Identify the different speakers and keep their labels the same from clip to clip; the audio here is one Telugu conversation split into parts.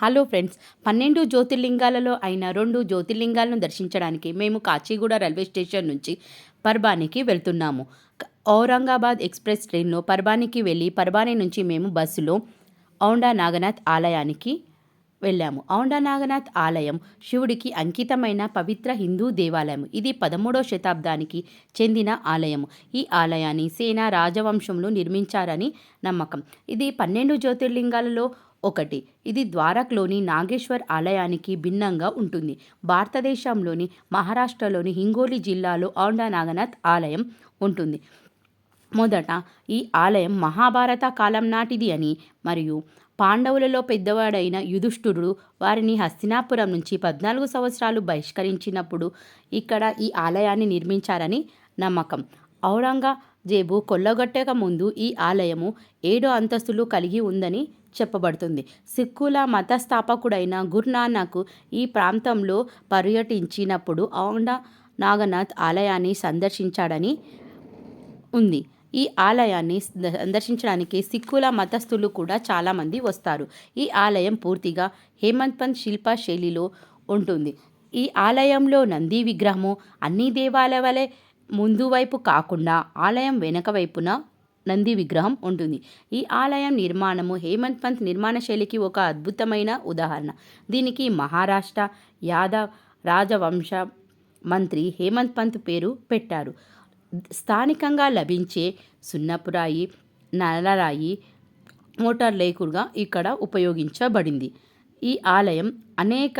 Speaker 1: హలో ఫ్రెండ్స్ పన్నెండు జ్యోతిర్లింగాలలో అయిన రెండు జ్యోతిర్లింగాలను దర్శించడానికి మేము కాచిగూడ రైల్వే స్టేషన్ నుంచి పర్బానికి వెళ్తున్నాము. ఔరంగాబాద్ ఎక్స్ప్రెస్ ట్రైన్లో పర్బానికి వెళ్ళి పర్బాని నుంచి మేము బస్సులో ఔండా నాగనాథ్ ఆలయానికి వెళ్ళాము. ఔండా నాగనాథ్ ఆలయం శివుడికి అంకితమైన పవిత్ర హిందూ దేవాలయం. ఇది పదమూడవ శతాబ్దానికి చెందిన ఆలయం. ఈ ఆలయాన్ని సేన రాజవంశంలో నిర్మించారని నమ్మకం. ఇది పన్నెండు జ్యోతిర్లింగాలలో ఒకటి. ఇది ద్వారక్లోని నాగేశ్వర్ ఆలయానికి భిన్నంగా ఉంటుంది. భారతదేశంలోని మహారాష్ట్రలోని హింగోలి జిల్లాలో ఔండా నాగనాథ్ ఆలయం ఉంటుంది. మొదట ఈ ఆలయం మహాభారత కాలం నాటిది అని మరియు పాండవులలో పెద్దవాడైన యుధిష్ఠురుడు వారిని హస్తినాపురం నుంచి పద్నాలుగు సంవత్సరాలు బహిష్కరించినప్పుడు ఇక్కడ ఈ ఆలయాన్ని నిర్మించారని నమ్మకం. ఔరంగజేబు కొల్లగొట్టక ముందు ఈ ఆలయము ఏడు అంతస్తులు కలిగి ఉందని చెప్పబడుతుంది. సిక్కుల మత స్థాపకుడైన ఈ ప్రాంతంలో పర్యటించినప్పుడు ఔండా నాగనాథ్ ఆలయాన్ని సందర్శించాడని ఉంది. ఈ ఆలయాన్ని సందర్శించడానికి సిక్కుల మతస్థులు కూడా చాలామంది వస్తారు. ఈ ఆలయం పూర్తిగా హేమంత్ పంత్ శిల్ప శైలిలో ఉంటుంది. ఈ ఆలయంలో నంది విగ్రహము అన్ని దేవాలయాల వలె ముందు వైపు కాకుండా ఆలయం వెనక వైపున నంది విగ్రహం ఉంటుంది. ఈ ఆలయం నిర్మాణము హేమంత్ పంత్ నిర్మాణ శైలికి ఒక అద్భుతమైన ఉదాహరణ. దీనికి మహారాష్ట్ర యాదవ్ రాజవంశ మంత్రి హేమంత్ పంత్ పేరు పెట్టారు. స్థానికంగా లభించే సున్నపురాయి నల్లరాయి మోటార్ లేకుడుగా ఇక్కడ ఉపయోగించబడింది. ఈ ఆలయం అనేక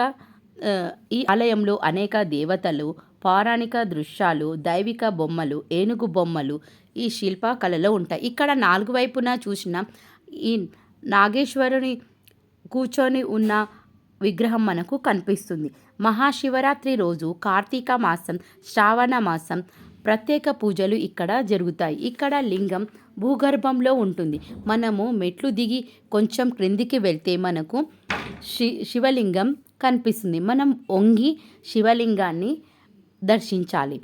Speaker 1: ఈ ఆలయంలో అనేక దేవతలు పౌరాణిక దృశ్యాలు దైవిక బొమ్మలు ఏనుగు బొమ్మలు ఈ శిల్పకళలో ఉంటాయి. ఇక్కడ నాలుగు వైపున చూసిన ఈ నాగేశ్వరుని కూర్చొని ఉన్న విగ్రహం మనకు కనిపిస్తుంది. మహాశివరాత్రి రోజు కార్తీక మాసం శ్రావణ మాసం ప్రత్యేక పూజలు ఇక్కడ జరుగుతాయి. ఇక్కడ లింగం భూగర్భంలో ఉంటుంది. మనము మెట్లు దిగి కొంచెం క్రిందికి వెళ్తే మనకు శి శివలింగం కనిపిస్తుంది. మనం వంగి శివలింగాన్ని దర్శించాలి.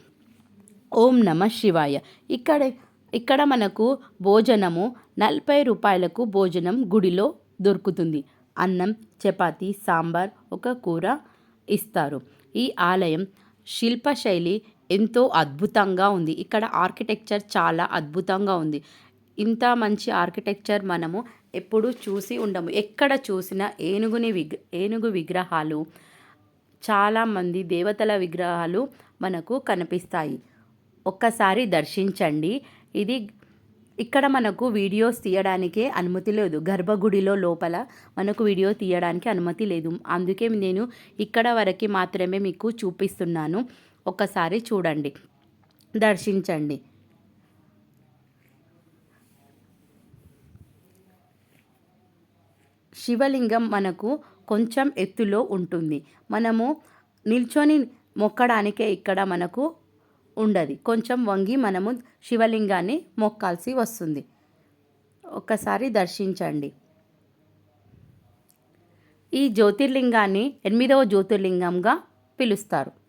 Speaker 1: ఓం నమ శివాయ. ఇక్కడ ఇక్కడ మనకు భోజనము నలభై రూపాయలకు భోజనం గుడిలో దొరుకుతుంది. అన్నం చపాతి సాంబార్ ఒక కూర ఇస్తారు. ఈ ఆలయం శిల్పశైలి ఎంతో అద్భుతంగా ఉంది. ఇక్కడ ఆర్కిటెక్చర్ చాలా అద్భుతంగా ఉంది. ఇంత మంచి ఆర్కిటెక్చర్ మనము ఎప్పుడూ చూసి ఉండము. ఎక్కడ చూసినా ఏనుగుని విగ్ ఏనుగు విగ్రహాలు చాలామంది దేవతల విగ్రహాలు మనకు కనిపిస్తాయి. ఒక్కసారి దర్శించండి. ఇది ఇక్కడ మనకు వీడియోస్ తీయడానికే అనుమతి లేదు. గర్భగుడిలో లోపల మనకు వీడియో తీయడానికి అనుమతి లేదు. అందుకే నేను ఇక్కడ వరకు మాత్రమే మీకు చూపిస్తున్నాను. ఒక్కసారి చూడండి. దర్శించండి. శివలింగం మనకు కొంచెం ఎత్తులో ఉంటుంది. మనము నిల్చొని మొక్కడానికే ఇక్కడ మనకు ఉండదు. కొంచెం వంగి మనము శివలింగాన్ని మొక్కాల్సి వస్తుంది. ఒక్కసారి దర్శించండి. ఈ జ్యోతిర్లింగాన్ని ఎనిమిదవ జ్యోతిర్లింగంగా పిలుస్తారు.